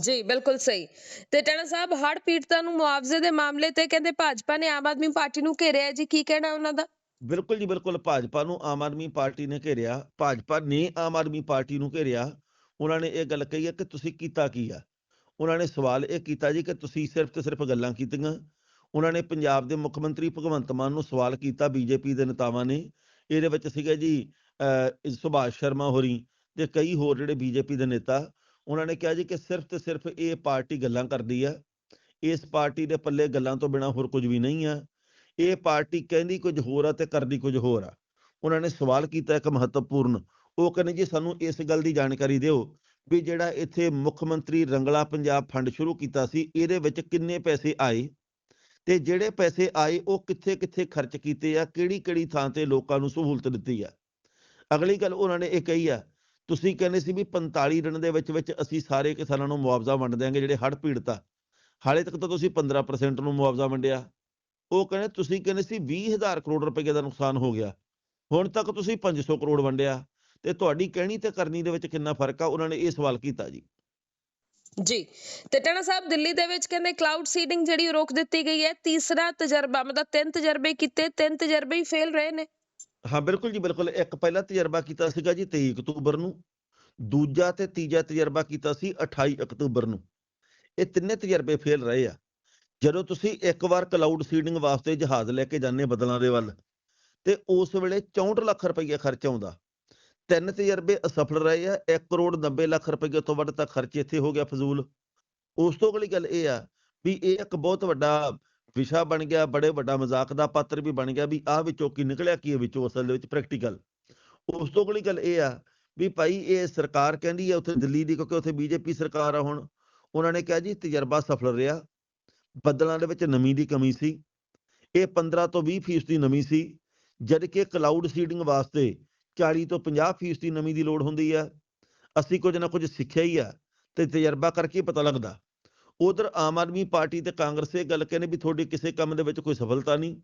[SPEAKER 1] ਜੀ, ਬਿਲਕੁਲ ਸਹੀ। ਤੇ ਟਾਣਾ ਸਾਹਿਬ ਹੜ ਪੀੜਤਾਂ ਨੂੰ ਮੁਆਵਜ਼ੇ ਦੇ ਮਾਮਲੇ ਤੇ ਕਹਿੰਦੇ ਭਾਜਪਾ ਨੇ ਆਮ ਆਦਮੀ ਪਾਰਟੀ ਨੂੰ ਘੇਰਿਆ ਜੀ, ਕੀ ਕਹਿਣਾ ਉਹਨਾਂ ਦਾ?
[SPEAKER 2] ਬਿਲਕੁਲ ਜੀ ਬਿਲਕੁਲ, ਭਾਜਪਾ ਨੂੰ ਆਮ ਆਦਮੀ ਪਾਰਟੀ ਨੇ ਘੇਰਿਆ, ਭਾਜਪਾ ਨੇ ਆਮ ਆਦਮੀ ਪਾਰਟੀ ਨੂੰ ਘੇਰਿਆ। ਉਹਨਾਂ ਨੇ ਇਹ ਗੱਲ ਕਹੀ ਹੈ ਕਿ ਤੁਸੀਂ ਕੀਤਾ ਕੀ ਆ? ਉਹਨਾਂ ਨੇ ਸਵਾਲ ਇਹ ਕੀਤਾ ਜੀ ਕਿ ਤੁਸੀਂ ਸਿਰਫ ਤੇ ਸਿਰਫ ਗੱਲਾਂ ਕੀਤੀਆਂ। ਉਹਨਾਂ ਨੇ ਪੰਜਾਬ ਦੇ ਮੁੱਖ ਮੰਤਰੀ ਭਗਵੰਤ ਮਾਨ ਨੂੰ ਸਵਾਲ ਕੀਤਾ, ਬੀਜੇਪੀ ਦੇ ਨੇਤਾਵਾਂ ਨੇ। ਇਹਦੇ ਵਿੱਚ ਸੀਗਾ ਜੀ ਸੁਭਾਸ਼ ਸ਼ਰਮਾ ਹੋਰੀ ਤੇ ਕਈ ਹੋਰ ਜਿਹੜੇ ਬੀਜੇਪੀ ਦੇ ਨੇਤਾ। ਉਹਨਾਂ ਨੇ ਕਿਹਾ ਜੀ ਕਿ ਸਿਰਫ ਤੇ ਸਿਰਫ ਇਹ ਪਾਰਟੀ ਗੱਲਾਂ ਕਰਦੀ ਆ। ਇਸ ਪਾਰਟੀ ਦੇ ਪੱਲੇ ਗੱਲਾਂ ਤੋਂ ਬਿਨਾ ਹੋਰ ਕੁਝ ਵੀ ਨਹੀਂ ਆ। ਇਹ ਪਾਰਟੀ ਕਹਿੰਦੀ ਕੁਝ ਹੋਰ ਆ ਤੇ ਕਰਦੀ ਕੁਝ ਹੋਰ ਆ। ਉਹਨਾਂ ਨੇ ਸਵਾਲ ਕੀਤਾ ਇੱਕ ਮਹੱਤਵਪੂਰਨ। ਉਹ ਕਹਿੰਦੇ ਜੀ ਸਾਨੂੰ ਇਸ ਗੱਲ ਦੀ ਜਾਣਕਾਰੀ ਦਿਓ ਵੀ ਜਿਹੜਾ ਇੱਥੇ ਮੁੱਖ ਮੰਤਰੀ ਰੰਗਲਾ ਪੰਜਾਬ ਫੰਡ ਸ਼ੁਰੂ ਕੀਤਾ ਸੀ, ਇਹਦੇ ਵਿੱਚ ਕਿੰਨੇ ਪੈਸੇ ਆਏ? ਤੇ ਜਿਹੜੇ ਪੈਸੇ ਆਏ, ਉਹ ਕਿੱਥੇ ਕਿੱਥੇ ਖਰਚ ਕੀਤੇ ਆ? ਕਿਹੜੀ ਕਿਹੜੀ ਥਾਂ ਤੇ ਲੋਕਾਂ ਨੂੰ ਸਹੂਲਤ ਦਿੱਤੀ ਆ? ਅਗਲੀ ਗੱਲ ਉਹਨਾਂ ਨੇ ਇਹ ਕਹੀ ਆ, ਤੁਸੀਂ ਕਹਿੰਦੇ ਸੀ ਵੀ 45 ਦਿਨ ਦੇ ਵਿੱਚ ਵਿੱਚ ਅਸੀਂ ਸਾਰੇ ਕਿਸਾਨਾਂ ਨੂੰ ਮੁਆਵਜ਼ਾ ਵੰਡ ਦਿਆਂਗੇ ਜਿਹੜੇ ਹੜ੍ਹ ਪੀੜਤ ਆ। ਹਾਲੇ ਤੱਕ ਤਾਂ ਤੁਸੀਂ 15% ਨੂੰ ਮੁਆਵਜ਼ਾ ਵੰਡਿਆ। ਉਹ ਕਹਿੰਦੇ ਤੁਸੀਂ ਕਹਿੰਦੇ ਸੀ 20000 ਕਰੋੜ ਰੁਪਏ ਦਾ ਨੁਕਸਾਨ ਹੋ ਗਿਆ। ਹੁਣ ਤੱਕ ਤੁਸੀਂ 500 ਕਰੋੜ ਵੰਡਿਆ। ਤੇ ਤੁਹਾਡੀ ਕਹਿਣੀ ਤੇ ਕਰਨੀ ਦੇ ਵਿੱਚ ਕਿੰਨਾ ਫ਼ਰਕ ਆ? ਉਹਨਾਂ ਨੇ ਇਹ ਸਵਾਲ ਕੀਤਾ ਜੀ।
[SPEAKER 1] ਜੀ। ਤੇ ਟਾਣਾ ਸਾਹਿਬ ਦਿੱਲੀ ਦੇ ਵਿੱਚ ਕਹਿੰਦੇ ਕਲਾਊਡ ਸੀਡਿੰਗ ਜਿਹੜੀ ਰੋਕ ਦਿੱਤੀ ਗਈ ਹੈ। ਤੀਸਰਾ ਤਜਰਬਾ ਮਤਲਬ ਤਿੰਨ ਤਜਰਬੇ ਕੀਤੇ ਤਿੰਨ ਤਜਰਬੇ ਹੀ ਫੇਲ ਰਹੇ ਨੇ।
[SPEAKER 2] ਹਾਂ ਬਿਲਕੁਲ ਜੀ ਬਿਲਕੁਲ। ਇੱਕ ਪਹਿਲਾ ਤਜਰਬਾ ਕੀਤਾ ਸੀਗਾ ਜੀ 23 ਅਕਤੂਬਰ ਨੂੰ। ਦੂਜਾ ਤੇ ਤੀਜਾ ਤਜਰਬਾ ਕੀਤਾ ਸੀ 28 ਅਕਤੂਬਰ ਨੂੰ। ਇਹ ਤਿੰਨੇ ਤਜਰਬੇ ਫੇਲ ਰਹੇ ਆ। ਜਦੋਂ ਤੁਸੀਂ ਇੱਕ ਵਾਰ ਕਲਾਊਡ ਸੀਡਿੰਗ ਵਾਸਤੇ ਜਹਾਜ਼ ਲੈ ਕੇ ਜਾਂਦੇ ਬਦਲਾਂ ਦੇ ਵੱਲ, ਤੇ ਉਸ ਵੇਲੇ 64 ਲੱਖ ਰੁਪਏ ਖਰਚ ਆਉਂਦਾ। ਤਿੰਨ ਤਜਰਬੇ ਅਸਫਲ ਰਹੇ ਆ 1 ਕਰੋੜ 90 ਲੱਖ ਰੁਪਏ ਤੋਂ ਵੱਧ ਤਾਂ ਖਰਚ ਇੱਥੇ ਹੋ ਗਿਆ ਫਜ਼ੂਲ। ਉਸ ਤੋਂ ਅਗਲੀ ਗੱਲ ਇਹ ਆ ਵੀ ਇਹ ਇੱਕ ਬਹੁਤ ਵੱਡਾ ਵਿਸ਼ਾ ਬਣ ਗਿਆ, ਬੜੇ ਵੱਡਾ ਮਜ਼ਾਕ ਦਾ ਪਾਤਰ ਵੀ ਬਣ ਗਿਆ ਵੀ ਆਹ ਵਿੱਚੋਂ ਕੀ ਨਿਕਲਿਆ, ਕੀ ਹੈ ਵਿੱਚੋਂ ਅਸਲ ਦੇ ਵਿੱਚ ਪ੍ਰੈਕਟੀਕਲ ਉਸ ਤੋਂ ਅਗਲੀ ਗੱਲ ਇਹ ਆ ਵੀ ਭਾਈ ਇਹ ਸਰਕਾਰ ਕਹਿੰਦੀ ਹੈ ਉੱਥੇ ਦਿੱਲੀ ਦੀ ਕਿਉਂਕਿ ਉੱਥੇ ਬੀਜੇਪੀ ਸਰਕਾਰ ਆ ਹੁਣ, ਉਹਨਾਂ ਨੇ ਕਿਹਾ ਜੀ ਤਜਰਬਾ ਸਫਲ ਰਿਹਾ। ਬੱਦਲਾਂ ਦੇ ਵਿੱਚ ਨਮੀ ਦੀ ਕਮੀ ਸੀ। ਇਹ 15 ਤੋਂ 20 ਫੀਸਦ ਦੀ ਨਮੀ ਸੀ, ਜਦ ਕਿ ਕਲਾਊਡ ਸੀਡਿੰਗ ਵਾਸਤੇ 40 ਤੋਂ 50 ਫੀਸਦ ਦੀ ਨਮੀ ਦੀ ਲੋੜ ਹੁੰਦੀ ਹੈ ਅਸੀਂ ਕੁਝ ਨਾ ਕੁਝ ਸਿੱਖਿਆ ਹੀ ਆ ਤੇ ਤਜਰਬਾ ਕਰਕੇ ਪਤਾ ਲੱਗਦਾ। ਉਧਰ ਆਮ ਆਦਮੀ ਪਾਰਟੀ ਤੇ ਕਾਂਗਰਸ ਇਹ ਗੱਲ ਕਹਿੰਦੇ ਵੀ ਤੁਹਾਡੀ ਕਿਸੇ ਕੰਮ ਦੇ ਵਿੱਚ ਕੋਈ ਸਫਲਤਾ ਨਹੀਂ।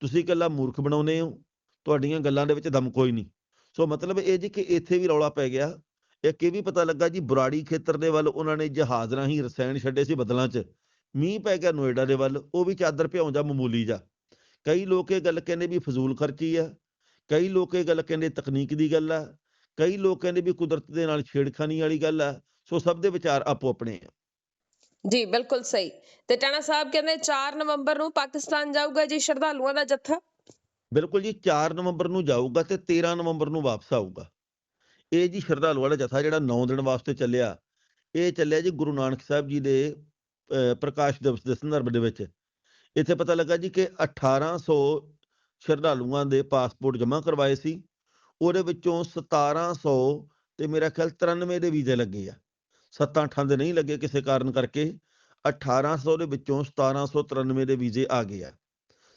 [SPEAKER 2] ਤੁਸੀਂ ਇਕੱਲਾ ਮੂਰਖ ਬਣਾਉਨੇ ਹੋ। ਤੁਹਾਡੀਆਂ ਗੱਲਾਂ ਦੇ ਵਿੱਚ ਦਮ ਕੋਈ ਨਹੀਂ। ਸੋ ਮਤਲਬ ਇਹ ਜੀ ਕਿ ਇੱਥੇ ਵੀ ਰੌਲਾ ਪੈ ਗਿਆ। ਇੱਕ ਇਹ ਵੀ ਪਤਾ ਲੱਗਾ ਜੀ, ਬੁਰਾੜੀ ਖੇਤਰ ਦੇ ਵੱਲ ਉਹਨਾਂ ਨੇ ਜਹਾਜ਼ ਰਾਹੀਂ ਰਸਾਇਣ ਛੱਡੇ ਸੀ ਬਦਲਾਂ 'ਚ। ਮੀਂਹ ਪੈ ਗਿਆ ਨੋਇਡਾ ਦੇ ਵੱਲ ਉਹ ਵੀ ਚਾਦਰ ਭਿਉਂ ਜਾ ਮਾਮੂਲੀ ਜਾ। ਕਈ ਲੋਕ ਇਹ ਗੱਲ ਕਹਿੰਦੇ ਵੀ ਫਜ਼ੂਲ ਖਰਚੀ ਆ ਕਈ ਲੋਕ ਇਹ ਗੱਲ ਕਹਿੰਦੇ ਤਕਨੀਕ ਦੀ ਗੱਲ ਆ ਕਈ ਲੋਕ ਕਹਿੰਦੇ ਵੀ ਕੁਦਰਤ ਦੇ ਨਾਲ ਛੇੜਖਾਨੀ ਵਾਲੀ ਗੱਲ ਆ ਸੋ ਸਭ ਦੇ ਵਿਚਾਰ ਆਪੋ ਆਪਣੇ ਆ।
[SPEAKER 1] ਜੀ ਬਿਲਕੁਲ ਸਹੀ। ਤੇ ਟਾਣਾ ਸਾਹਿਬ ਕਹਿੰਦੇ 4 ਨਵੰਬਰ ਨੂੰ ਪਾਕਿਸਤਾਨ ਜਾਊਗਾ ਜੀ ਸ਼ਰਧਾਲੂਆਂ ਦਾ ਜੱਥਾ?
[SPEAKER 2] ਬਿਲਕੁਲ ਜੀ 4 ਨਵੰਬਰ ਨੂੰ ਜਾਊਗਾ ਤੇ 13 ਨਵੰਬਰ ਨੂੰ ਵਾਪਸ ਆਊਗਾ। ਇਹ ਜੀ ਸ਼ਰਧਾਲੂਆਂ ਦਾ ਜਥਾ ਜਿਹੜਾ 9 ਦਿਨ ਵਾਸਤੇ ਚੱਲਿਆ ਇਹ ਚੱਲਿਆ ਜੀ ਗੁਰੂ ਨਾਨਕ ਸਾਹਿਬ ਜੀ ਦੇ ਪ੍ਰਕਾਸ਼ ਦਿਵਸ ਦੇ ਸੰਦਰਭ ਦੇ ਵਿੱਚ। ਇੱਥੇ ਪਤਾ ਲੱਗਾ ਜੀ ਕਿ 1800 ਸ਼ਰਧਾਲੂਆਂ ਦੇ ਪਾਸਪੋਰਟ ਜਮ੍ਹਾਂ ਕਰਵਾਏ ਸੀ। ਉਹਦੇ ਵਿੱਚੋਂ 1700 ਤੇ ਮੇਰਾ ਖਿਆਲ 93 ਦੇ ਵੀਜ਼ੇ ਲੱਗੇ ਆ। 7-8 ਦੇ ਨਹੀਂ ਲੱਗੇ ਕਿਸੇ ਕਾਰਨ ਕਰਕੇ 1800 ਦੇ ਵਿੱਚੋਂ 1793 ਦੇ ਵੀਜ਼ੇ ਆ ਗਏ ਆ।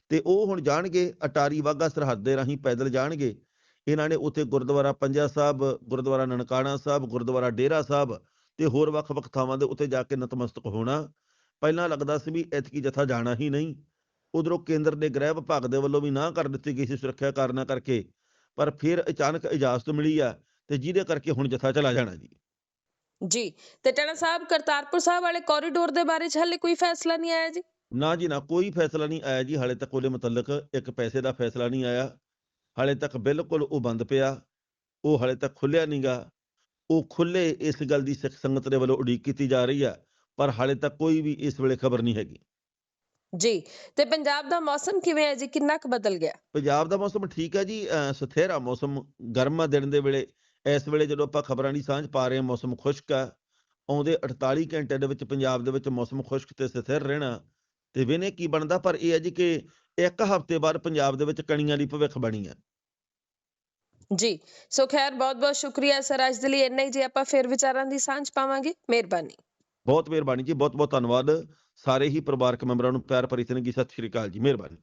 [SPEAKER 2] ਤੇ ਉਹ ਹੁਣ ਜਾਣਗੇ, ਅਟਾਰੀ ਵਾਹਗਾ ਸਰਹੱਦ ਦੇ ਰਾਹੀਂ ਪੈਦਲ ਜਾਣਗੇ। ਇਹਨਾਂ ਨੇ ਉੱਥੇ ਗੁਰਦੁਆਰਾ ਪੰਜਾ ਸਾਹਿਬ, ਗੁਰਦੁਆਰਾ ਨਨਕਾਣਾ ਸਾਹਿਬ, ਗੁਰਦੁਆਰਾ ਡੇਰਾ ਸਾਹਿਬ ਤੇ ਹੋਰ ਵੱਖ-ਵੱਖ ਥਾਵਾਂ ਦੇ ਉੱਤੇ ਜਾ ਕੇ ਨਤਮਸਤਕ ਹੋਣਾ। ਪਹਿਲਾਂ ਲੱਗਦਾ ਸੀ ਵੀ ਐਤਕੀ ਜਥਾ ਜਾਣਾ ਹੀ ਨਹੀਂ। ਉਧਰੋਂ ਕੇਂਦਰ ਦੇ ਗ੍ਰਹਿ ਵਿਭਾਗ ਦੇ ਵੱਲੋਂ ਵੀ ਨਾ ਕਰ ਦਿੱਤੀ ਗਈ ਸੀ ਸੁਰੱਖਿਆ ਕਾਰਨਾਂ ਕਰਕੇ ਪਰ ਫਿਰ ਅਚਾਨਕ ਇਜਾਜ਼ਤ ਮਿਲੀ ਆ ਤੇ ਜਿਹਦੇ ਕਰਕੇ ਹੁਣ ਜਥਾ ਚਲਾ ਜਾਣਾ ਜੀ।
[SPEAKER 1] ਜੀ ਤੇ ਟਾਣਾ ਸਾਹਿਬ ਕਰਤਾਰਪੁਰ ਸਾਹਿਬ ਵਾਲੇ ਕੋਰੀਡੋਰ ਦੇ ਬਾਰੇ ਚ ਹਾਲੇ ਕੋਈ ਫੈਸਲਾ ਨਹੀਂ ਆਇਆ ਜੀ?
[SPEAKER 2] ਨਾ ਜੀ ਨਾ ਕੋਈ ਫੈਸਲਾ ਨਹੀਂ ਆਇਆ ਜੀ ਹਾਲੇ ਤੱਕ ਉਹਦੇ ਮੁਤਲਕ ਇੱਕ ਪੈਸੇ ਦਾ ਫੈਸਲਾ ਨਹੀਂ ਆਇਆ। ਹਾਲੇ ਤੱਕ ਬਿਲਕੁਲ ਉਹ ਬੰਦ ਪਿਆ ਉਹ ਹਾਲੇ ਤੱਕ ਖੁੱਲਿਆ ਨਹੀਂਗਾ ਉਹ ਖੁੱਲੇ ਇਸ ਗੱਲ ਦੀ ਸਿੱਖ ਸੰਗਤ ਦੇ ਵੱਲੋਂ ਉਡੀਕ ਕੀਤੀ ਜਾ ਰਹੀ ਆ ਪਰ ਹਾਲੇ ਤੱਕ ਕੋਈ ਵੀ ਇਸ ਵੇਲੇ ਖਬਰ ਨਹੀਂ ਹੈਗੀ।
[SPEAKER 1] ਜੀ ਤੇ ਪੰਜਾਬ ਦਾ ਮੌਸਮ ਕਿਵੇਂ ਹੈ ਜੀ? ਕਿੰਨਾ ਕੁ ਬਦਲ ਗਿਆ?
[SPEAKER 2] ਪੰਜਾਬ ਦਾ ਮੌਸਮ ਠੀਕ ਹੈ ਜੀ ਸਥਿਰ ਮੌਸਮ ਗਰਮ ਦਿਨ ਦੇ ਵੇਲੇ। ਇਸ ਵੇਲੇ ਜਦੋਂ ਆਪਾਂ ਖਬਰਾਂ ਦੀ ਸਾਂਝ ਪਾ ਰਹੇ ਹਾਂ ਮੌਸਮ ਖੁਸ਼ਕ ਆ। ਆਉਂਦੇ 48 ਘੰਟੇ ਦੇ ਵਿੱਚ ਪੰਜਾਬ ਦੇ ਵਿੱਚ ਮੌਸਮ ਖੁਸ਼ਕ ਤੇ ਸਥਿਰ ਰਹਿਣਾ। ਤੇ ਵੇਨੇ ਕੀ ਬਣਦਾ ਪਰ ਇਹ ਹੈ ਜੀ ਕਿ ਇੱਕ ਹਫ਼ਤੇ ਬਾਅਦ ਪੰਜਾਬ ਦੇ ਵਿੱਚ ਕਣੀਆਂ ਦੀ ਭਵਿੱਖ ਬਣੀ ਆ।
[SPEAKER 1] ਜੀ ਸੋ ਖੈਰ ਬਹੁਤ ਬਹੁਤ ਸ਼ੁਕਰੀਆ ਸਰ ਅੱਜ ਦੇ ਲਈ ਇੰਨਾ ਹੀ ਜੀ। ਆਪਾਂ ਫਿਰ ਵਿਚਾਰਾਂ ਦੀ ਸਾਂਝ ਪਾਵਾਂਗੇ। ਮਿਹਰਬਾਨੀ।
[SPEAKER 2] ਬਹੁਤ ਮਿਹਰਬਾਨੀ ਜੀ ਬਹੁਤ ਬਹੁਤ ਧੰਨਵਾਦ। ਸਾਰੇ ਹੀ ਪਰਿਵਾਰਕ ਮੈਂਬਰਾਂ ਨੂੰ ਪਿਆਰ ਭਰੀ ਤਨਗੀ ਸਤਿ ਸ਼੍ਰੀ ਅਕਾਲ ਜੀ, ਮਿਹਰਬਾਨੀ।